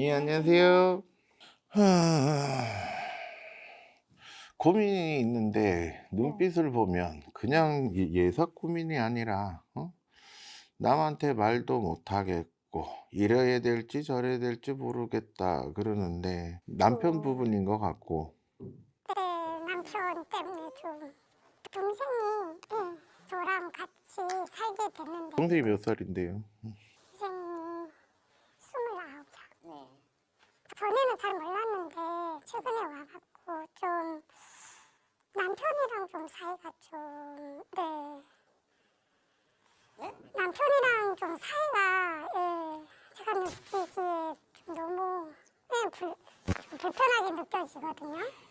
예, 안녕하세요. 하... 고민이 있는데 눈빛을 보면 그냥 예- 예사 고민이 아니라 어? 남한테 말도 못하겠고 이래야 될지 저래야 될지 모르겠다 그러는데 남편 부분인 것 같고 네, 남편 때문에 좀 동생이 예, 저랑 같이 살게 됐는데 동생이 몇 살인데요? 동생이 스물아홉이요. 네. 전에는 잘 몰랐는데 최근에 와갖고 좀 남편이랑 좀 사이가 좀 네. 남편이랑 좀 사이가 예, 제가 느끼기에 좀 너무 예, 불, 좀 불편하게 느껴지거든요.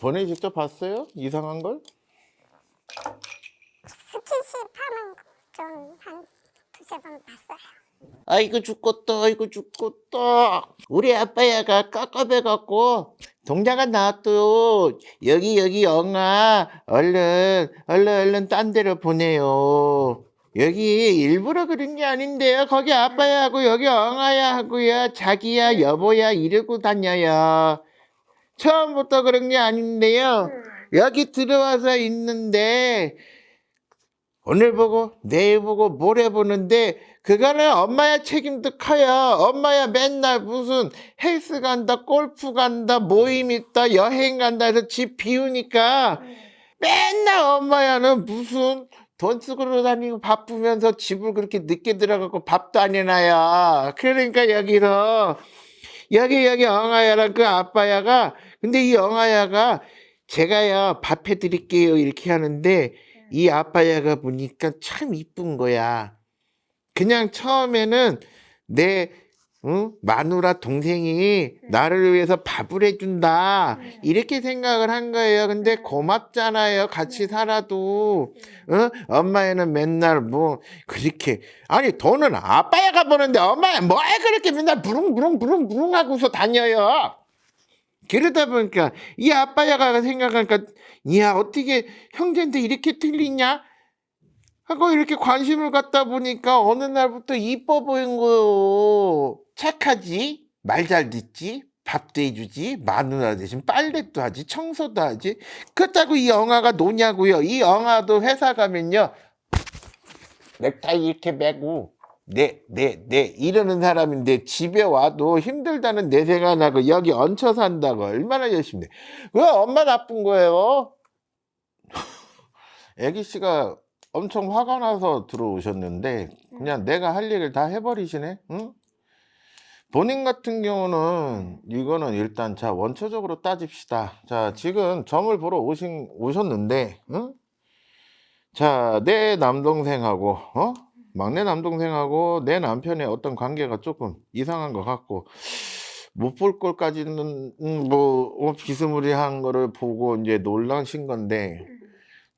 본인이 직접 봤어요? 이상한 걸? 스킨십 하는 거좀한 두세 번 봤어요. 아이고 죽겠다 아이고 죽겠다 우리 아빠야가 깝깝해갖고 동자가 나왔어요 여기 여기 영아 얼른 얼른 얼른 딴 데로 보내요 여기 일부러 그런 게 아닌데요 거기 아빠야 하고 여기 엉아야 하고요 자기야 여보야 이러고 다녀요 처음부터 그런 게 아닌데요 여기 들어와서 있는데 오늘 보고 내일 보고 모레 보는데 그거는 엄마야 책임도 커요. 엄마야 맨날 무슨 헬스 간다, 골프 간다, 모임 있다, 여행 간다 해서 집 비우니까 맨날 엄마야는 무슨 돈 쓰고 다니고 바쁘면서 집을 그렇게 늦게 들어가고 밥도 안 해놔요. 그러니까 여기서 여기 여기 엉아야랑 그 아빠야가 근데 이 엉아야가 제가요 밥 해드릴게요 이렇게 하는데 이 아빠야가 보니까 참 이쁜 거야. 그냥 처음에는 내 응? 마누라 동생이 나를 위해서 밥을 해준다 이렇게 생각을 한 거예요. 근데 고맙잖아요. 같이 살아도 응? 엄마애는 맨날 뭐 그렇게 아니 돈은 아빠야가 버는데 엄마야 뭐해 그렇게 맨날 부릉부릉 부릉부릉 하고서 다녀요. 그러다 보니까 이 아빠야가 생각하니까 야 어떻게 형제인데 이렇게 틀리냐? 하고 이렇게 관심을 갖다 보니까 어느 날부터 이뻐 보인 거요. 착하지? 말 잘 듣지? 밥도 해주지? 마누라 대신 빨래도 하지? 청소도 하지? 그렇다고 이 영아가 노냐고요. 이 영아도 회사 가면요. 넥타이 이렇게 매고 네, 네, 네 이러는 사람인데 집에 와도 힘들다는 내세가 나고 여기 얹혀 산다고 얼마나 열심히 해. 왜 엄마 나쁜 거예요? 애기 씨가 엄청 화가 나서 들어오셨는데 그냥 내가 할 얘기를 다 해버리시네. 응? 본인 같은 경우는 이거는 일단 자 원초적으로 따집시다. 자 지금 점을 보러 오신 오셨는데, 응? 자내 남동생하고 어 막내 남동생하고 내 남편의 어떤 관계가 조금 이상한 것 같고 못 볼 걸까지는 음, 뭐 어, 비스무리한 거를 보고 이제 놀라신 건데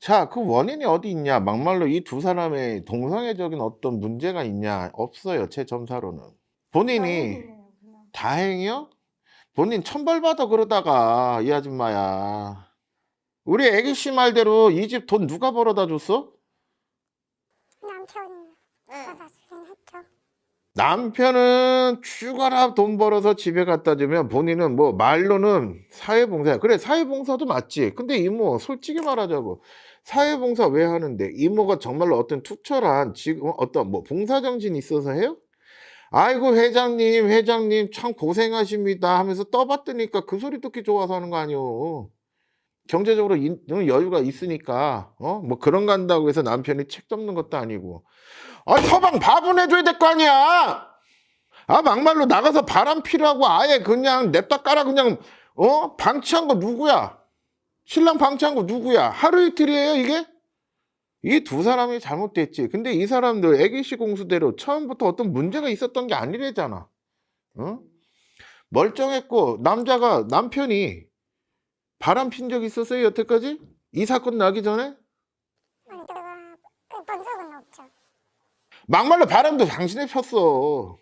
자, 그 원인이 어디 있냐? 막말로 이 두 사람의 동성애적인 어떤 문제가 있냐? 없어요, 제 점사로는. 본인이 다행이요? 본인 천벌받아 그러다가 이 아줌마야. 우리 애기 씨 말대로 이 집 돈 누가 벌어다 줬어? 받아주긴 했죠. 남편은 죽어라 돈 벌어서 집에 갖다 주면 본인은 뭐 말로는 사회봉사야. 그래, 사회봉사도 맞지. 근데 이모, 솔직히 말하자고. 사회봉사 왜 하는데? 이모가 정말로 어떤 투철한 지금 어떤 뭐 봉사정신이 있어서 해요? 아이고, 회장님, 회장님 참 고생하십니다 하면서 떠받드니까 그 소리 듣기 좋아서 하는 거 아니오. 경제적으로 인- 여유가 있으니까, 어? 뭐 그런 거 한다고 해서 남편이 책 접는 것도 아니고. 아, 서방 밥은 해줘야 될 거 아니야! 아, 막말로 나가서 바람 피라고 아예 그냥 냅다 깔아 그냥, 어? 방치한 거 누구야? 신랑 방치한 거 누구야? 하루 이틀이에요, 이게? 이 두 사람이 잘못됐지. 근데 이 사람들 애기씨 공수대로 처음부터 어떤 문제가 있었던 게 아니래잖아. 어? 멀쩡했고, 남자가, 남편이 바람 핀 적 있었어요 여태까지? 이 사건 나기 전에? 아니 제가 본 적은 없죠. 막말로 바람도 당신이 폈어.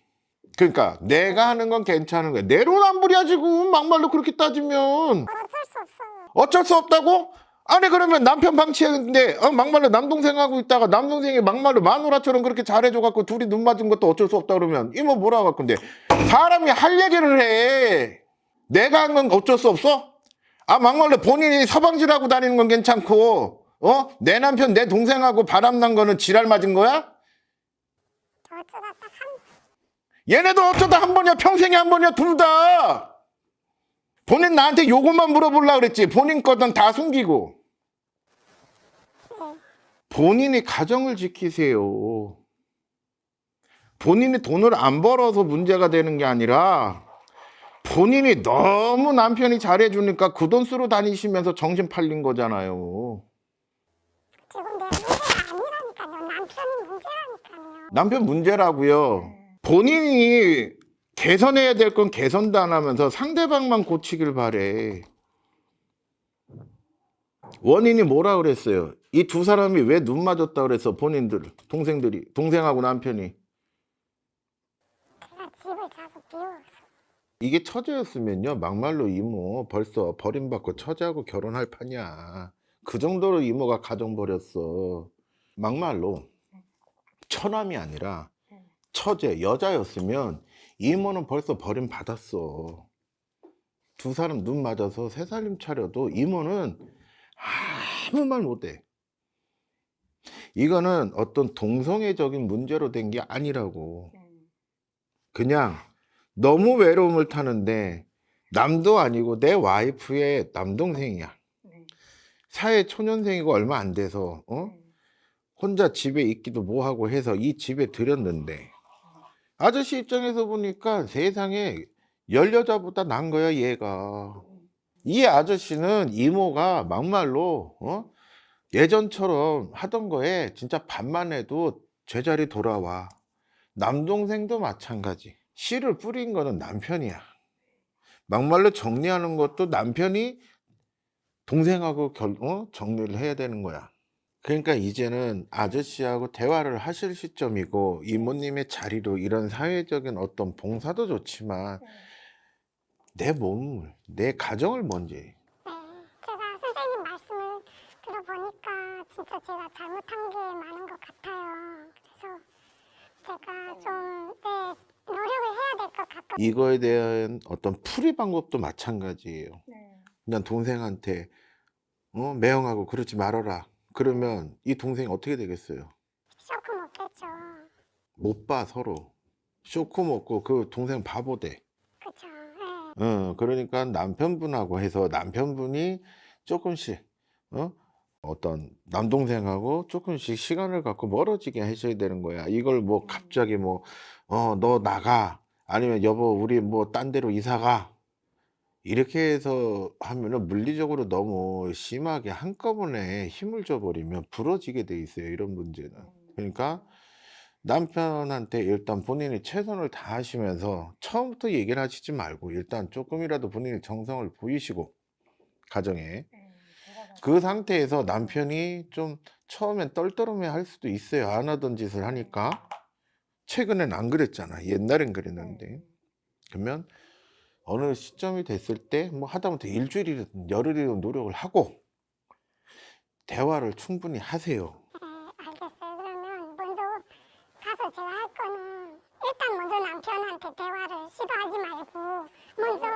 그러니까 내가 하는 건 괜찮은 거야. 내로남불이야 지금 막말로 그렇게 따지면 어쩔 수 없어요. 어쩔 수 없다고? 아니 그러면 남편 방치했는데 어, 막말로 남동생하고 있다가 남동생이 막말로 마누라처럼 그렇게 잘해줘갖고 둘이 눈 맞은 것도 어쩔 수 없다 그러면 이모 뭐라 갖고 근데 사람이 할 얘기를 해. 내가 한 건 어쩔 수 없어? 아 막말로 본인이 서방질하고 다니는 건 괜찮고 어? 내 남편 내 동생하고 바람난 거는 지랄 맞은 거야? 저 어쩌다 딱 한 얘네도 어쩌다 한 번이야 평생에 한 번이야 둘 다. 본인 나한테 요것만 물어보려 그랬지 본인 거는 다 숨기고 본인이 가정을 지키세요. 본인이 돈을 안 벌어서 문제가 되는 게 아니라 본인이 너무 남편이 잘해주니까 그 돈 쓰러 다니시면서 정신 팔린 거잖아요. 지금 내 문제가 아니라니까요. 남편이 문제라니까요. 남편 문제라고요. 본인이 개선해야 될 건 개선도 안 하면서 상대방만 고치길 바래. 원인이 뭐라 그랬어요? 이 두 사람이 왜 눈 맞았다 그랬어? 본인들, 동생들이, 동생하고 남편이. 이게 처제였으면요, 막말로 이모 벌써 버림받고 처제하고 결혼할 판이야. 그 정도로 이모가 가정 버렸어. 막말로 처남이 아니라 처제 여자였으면 이모는 벌써 버림 받았어. 두 사람 눈 맞아서 새 살림 차려도 이모는 아무 말 못해. 이거는 어떤 동성애적인 문제로 된 게 아니라고. 그냥 너무 외로움을 타는데 남도 아니고 내 와이프의 남동생이야. 사회 초년생이고 얼마 안 돼서 어? 혼자 집에 있기도 뭐하고 해서 이 집에 들였는데 아저씨 입장에서 보니까 세상에 열 여자보다 난 거야 얘가. 이 아저씨는 이모가 막말로 어? 예전처럼 하던 거에 진짜 반만 해도 제자리 돌아와. 남동생도 마찬가지. 씨를 뿌린 거는 남편이야. 막말로 정리하는 것도 남편이 동생하고 결, 어? 정리를 해야 되는 거야. 그러니까 이제는 아저씨하고 대화를 하실 시점이고 이모님의 자리로 이런 사회적인 어떤 봉사도 좋지만 내 몸을, 내 가정을 먼저 해. 네, 제가 선생님 말씀을 들어보니까 진짜 제가 잘못한 게 많은 것 같아요. 그래서 제가 좀 네, 노력을 해야 될 것 같거든요. 이거에 대한 어떤 풀이 방법도 마찬가지예요. 네. 그냥 동생한테 어, 매형하고 그러지 말아라. 그러면 이 동생이 어떻게 되겠어요? 쇼크 먹겠죠. 못 봐 서로. 쇼크 먹고 그 동생 바보 돼. 그쵸. 네. 어, 그러니까 남편분하고 해서 남편분이 조금씩 어? 어떤 남동생하고 조금씩 시간을 갖고 멀어지게 하셔야 되는 거야. 이걸 뭐 갑자기 뭐 어, 너 나가 아니면 여보 우리 뭐 딴 데로 이사 가 이렇게 해서 하면은 물리적으로 너무 심하게 한꺼번에 힘을 줘버리면 부러지게 돼 있어요. 이런 문제는. 그러니까 남편한테 일단 본인이 최선을 다하시면서 처음부터 얘기를 하시지 말고 일단 조금이라도 본인이 정성을 보이시고 가정에 그 상태에서 남편이 좀 처음엔 떨떠름해 할 수도 있어요. 안 하던 짓을 하니까 최근엔 안 그랬잖아. 옛날엔 그랬는데 그러면 어느 시점이 됐을 때 뭐 하다못해 일주일이든 열흘이든 노력을 하고 대화를 충분히 하세요. 네, 알겠어요. 그러면 먼저 가서 제가 할 거는 일단 먼저 남편한테 대화를 시도하지 말고 먼저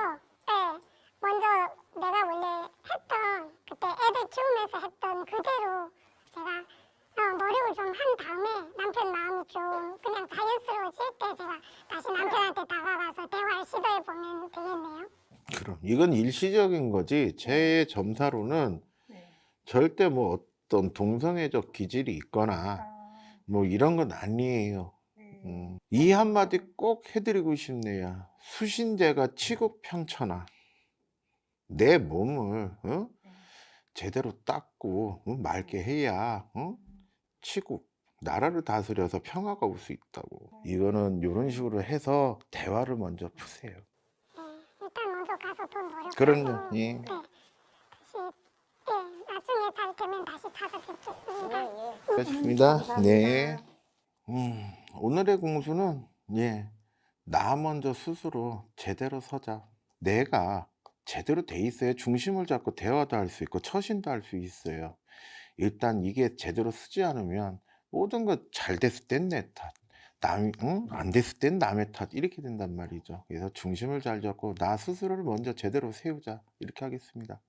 네, 먼저 내가 원래 했던 그때 애들 키우면서 했던 그대로 내가 어, 노력을 좀 한 다음에 남편 마음이 좀 그냥 자연스러워질 때 제가 다시 남편한테 다가가서 대화를 시도해 보면 되겠네요. 그럼 이건 일시적인 거지 제 점사로는 네. 절대 뭐 어떤 동성애적 기질이 있거나 아, 뭐 이런 건 아니에요. 네. 음, 이 한마디 꼭 해드리고 싶네요. 수신제가 치국평천하. 내 몸을 어? 제대로 닦고 어? 맑게 해야 어? 치국 나라를 다스려서 평화가 올 수 있다고. 이거는 이런 식으로 해서 대화를 먼저 푸세요. 네, 먼저 가서 돈 노력. 그럼요. 예. 네, 예, 나중에 잘 되면 다시 찾아뵙겠습니다. 그렇습니다. 네. 음, 오늘의 공수는 예, 나 먼저 스스로 제대로 서자. 내가 제대로 돼 있어야 중심을 잡고 대화도 할 수 있고 처신도 할 수 있어요. 일단 이게 제대로 쓰지 않으면 모든 것 잘 됐을 땐 내 탓, 남, 응? 안 됐을 땐 남의 탓 이렇게 된단 말이죠. 그래서 중심을 잘 잡고 나 스스로를 먼저 제대로 세우자 이렇게 하겠습니다.